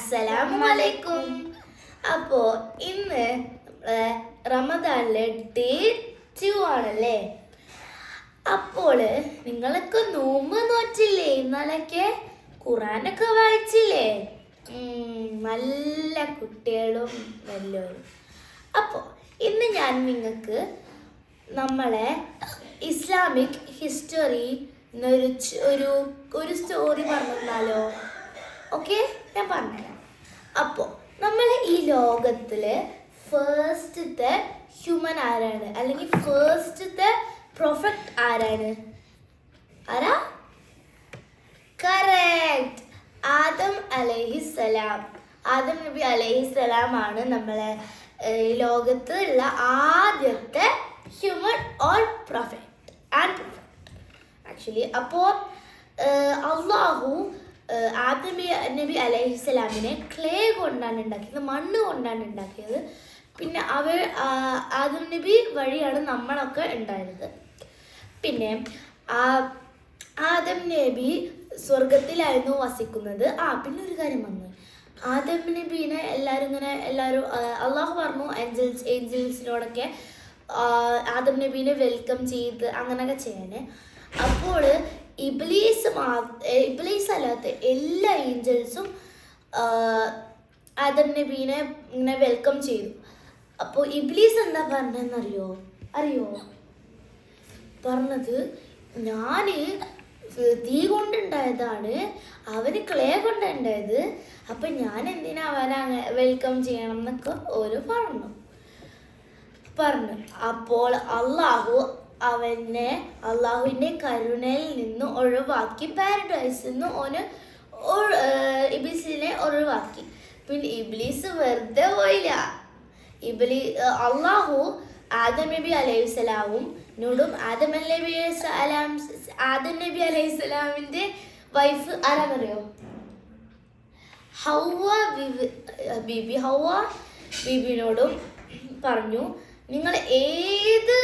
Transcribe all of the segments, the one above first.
അസ്സലാമലൈക്കും അപ്പോ ഇന്ന് റമദാനിലെ ഡേ ടു ആണല്ലേ? അപ്പോൾ നിങ്ങളൊക്കെ നോമ്പ് നോറ്റില്ലേ? ഇന്നലൊക്കെ ഖുറാനൊക്കെ വായിച്ചില്ലേ? നല്ല കുട്ടികളും വല്ലവരും അപ്പോൾ ഇന്ന് ഞാൻ നിങ്ങൾക്ക് നമ്മളെ ഇസ്ലാമിക് ഹിസ്റ്ററി എന്നൊരു ഒരു ഒരു സ്റ്റോറി പറഞ്ഞു തന്നാലോ ഓക്കെ ഞാൻ പറഞ്ഞുതരാം. അപ്പോൾ നമ്മൾ ഈ ലോകത്തിൽ ഫേസ്റ്റത്തെ ഹ്യൂമൻ ആരാണ്? അല്ലെങ്കിൽ ഫേസ്റ്റത്തെ പ്രൊഫക്റ്റ് ആരാണ്? ആരാ? കറക്റ്റ് ആദം അലഹിസലാം ആദം നബി അലഹിസലാം ആണ് നമ്മളെ ലോകത്തുള്ള ആദ്യത്തെ human all perfect and perfect actually അപ്പോൾ അള്ളാഹു ഏഹ്, ആദം നബി- അലൈഹി അലൈഹിസ്സലാമിനെ ക്ലേ കൊണ്ടാണ് ഉണ്ടാക്കിയത് മണ്ണ് കൊണ്ടാണ് ഉണ്ടാക്കിയത്. പിന്നെ അവർ ആദം നബി വഴിയാണ് നമ്മളൊക്കെ ഉണ്ടായത്. പിന്നെ ആദം നബി സ്വർഗത്തിലായിരുന്നു വസിക്കുന്നത്. ആ പിന്നെ ഒരു കാര്യം വന്നു. ആദം നബീനെ എല്ലാവരും ഇങ്ങനെ എല്ലാവരും അള്ളാഹു പറഞ്ഞു ഏഞ്ചൽസ് ഏഞ്ചൽസിനോടൊക്കെ ആദം നബീനെ വെൽക്കം ചെയ്ത് അങ്ങനെയൊക്കെ ചെയ്യാൻ അപ്പോൾ ഇബ്ലീസ് മാ ഇബ്ലീസ് അല്ലാത്ത എല്ലാ ഏഞ്ചൽസും ആദം നബീനെ ഇങ്ങനെ വെൽക്കം ചെയ്തു. അപ്പോൾ ഇബ്ലീസ് എന്താ പറഞ്ഞതെന്നറിയോ? അറിയോ? പറഞ്ഞത് ഞാൻ തീ കൊണ്ടുണ്ടായതാണ് അവന് ക്ലേ കൊണ്ടുണ്ടായത് അപ്പൊ ഞാൻ എന്തിനാ അവനെ വെൽക്കം ചെയ്യണം എന്നൊക്കെ ഓരോ പറഞ്ഞു. പറഞ്ഞു. അപ്പോൾ അള്ളാഹു അവനെ അള്ളാഹുവിന്റെ കരുണയിൽ നിന്ന് ഒഴിവാക്കി. പാരഡൈസിൽ നിന്ന് ഓന് ഇബിസിനെ ഒഴിവാക്കി. പിന്നെ ഇബ്ലീസ് വെറുതെ പോയില്ല. ഇബ്ലി അള്ളാഹു ആദം നബി അലൈഹി സ്വലാമും നോടും ആദം നബി സലാം ആദം നബി അലൈഹി സ്വലാമിന്റെ വൈഫ് ആരാന്നറിയോ? ഹൗവ ബീബി ഹൗവ ബീബിനോടും പറഞ്ഞു നിങ്ങൾ ഏത്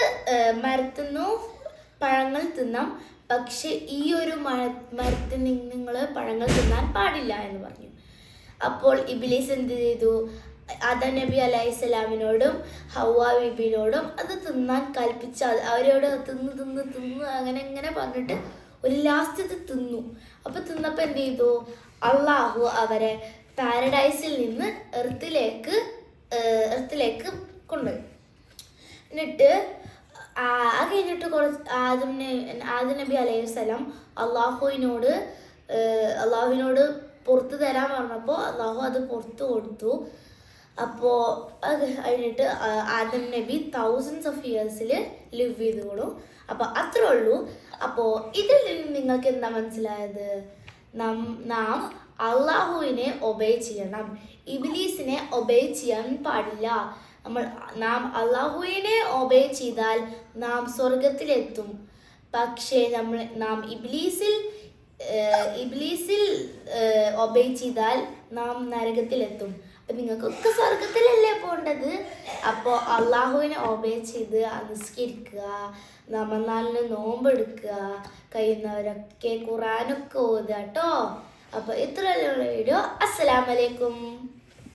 മരത്തുനിന്നോ പഴങ്ങൾ തിന്നാം പക്ഷെ ഈ ഒരു മര മരത്തിൽ നിങ്ങൾ പഴങ്ങൾ തിന്നാൻ പാടില്ല എന്ന് പറഞ്ഞു. അപ്പോൾ ഇബിലീസ് എന്ത് ചെയ്തു? അദ നബി അലൈഹി സ്വലാമിനോടും ഹൗവ ബീബിനോടും അത് തിന്നാൻ കൽപ്പിച്ച. അവരോട് തിന്ന് തിന്ന് തിന്ന് അങ്ങനെ അങ്ങനെ പറഞ്ഞിട്ട് ഒരു ലാസ്റ്റ് ഇത് തിന്നു. അപ്പൊ തിന്നപ്പോ എന്ത് ചെയ്തു? അള്ളാഹു അവരെ പാരഡൈസിൽ നിന്ന് എർത്തിലേക്ക് എർത്തിലേക്ക് കൊണ്ടുപോയി. എന്നിട്ട് ആ കഴിഞ്ഞിട്ട് കുറച്ച് ആദം ആദി നബി അലൈഹി സ്വലം അള്ളാഹുവിനോട് അള്ളാഹുവിനോട് പുറത്ത് തരാൻ പറഞ്ഞപ്പോൾ അള്ളാഹു അത് പുറത്ത് കൊടുത്തു. അപ്പോൾ അത് കഴിഞ്ഞിട്ട് ആദം നബി തൗസൻഡ്സ് ഓഫ് ഇയേഴ്സിൽ ലിവ് ചെയ്തോളൂ അപ്പോൾ അത്രേ ഉള്ളൂ. അപ്പോൾ ഇതിൽ നിന്ന് നിങ്ങൾക്ക് എന്താ മനസ്സിലായത്? നം നാം അള്ളാഹുവിനെ ഒബേ ചെയ്യണം. ഇബിലീസിനെ ഒബേ ചെയ്യാൻ പാടില്ല. നമ്മൾ നാം അള്ളാഹുവിനെ ഒബേ ചെയ്താൽ നാം സ്വർഗത്തിലെത്തും പക്ഷേ നമ്മൾ നാം ഇബ്ലീസിൽ ഇബ്ലീസിൽ ഒബേ ചെയ്താൽ നാം നരകത്തിലെത്തും. അപ്പം നിങ്ങൾക്കൊക്കെ സ്വർഗത്തിലല്ലേ പോകേണ്ടത് അപ്പോൾ അള്ളാഹുവിനെ ഒബേ ചെയ്ത് അനുസ്കരിക്കുക റമദാനിന് നോമ്പെടുക്കുക കഴിയുന്നവരൊക്കെ ഖുറാനൊക്കെ ഓതുക കേട്ടോ അപ്പോൾ ഇത്രയുള്ള വീഡിയോ. അസ്സലാമലൈക്കും